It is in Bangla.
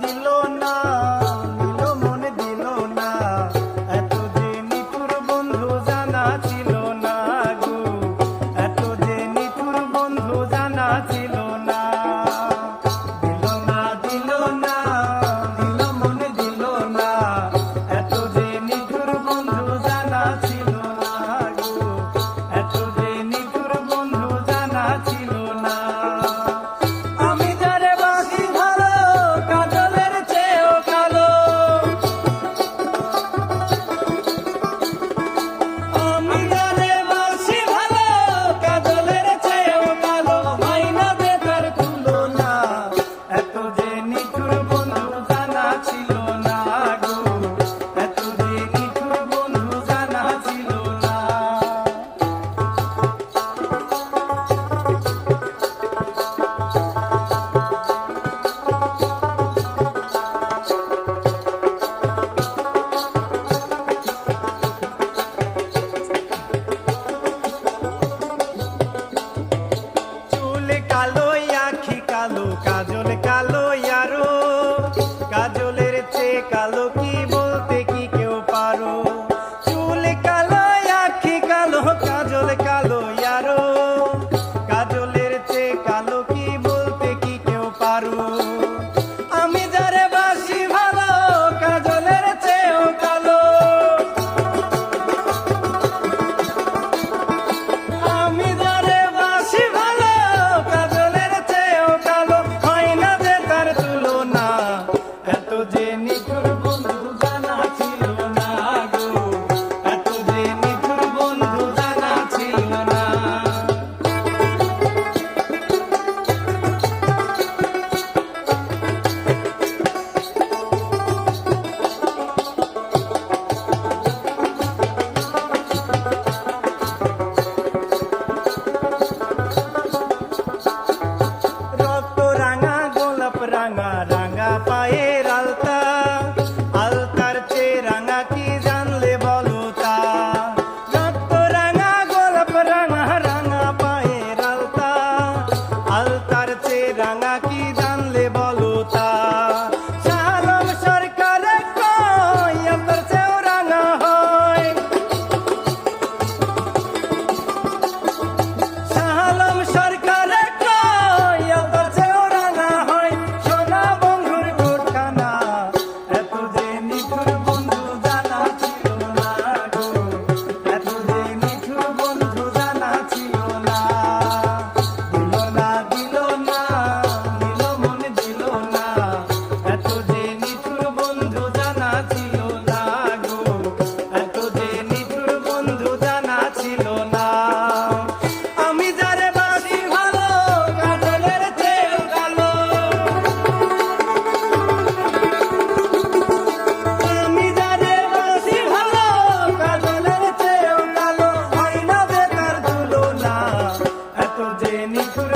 দিল যে নিঠুর বন্ধু জানা ছিল না গো। এত যে নিঠুর বন্ধু জানা ছিল না। রাঙা, গোলাপ রাঙা de mi corazón.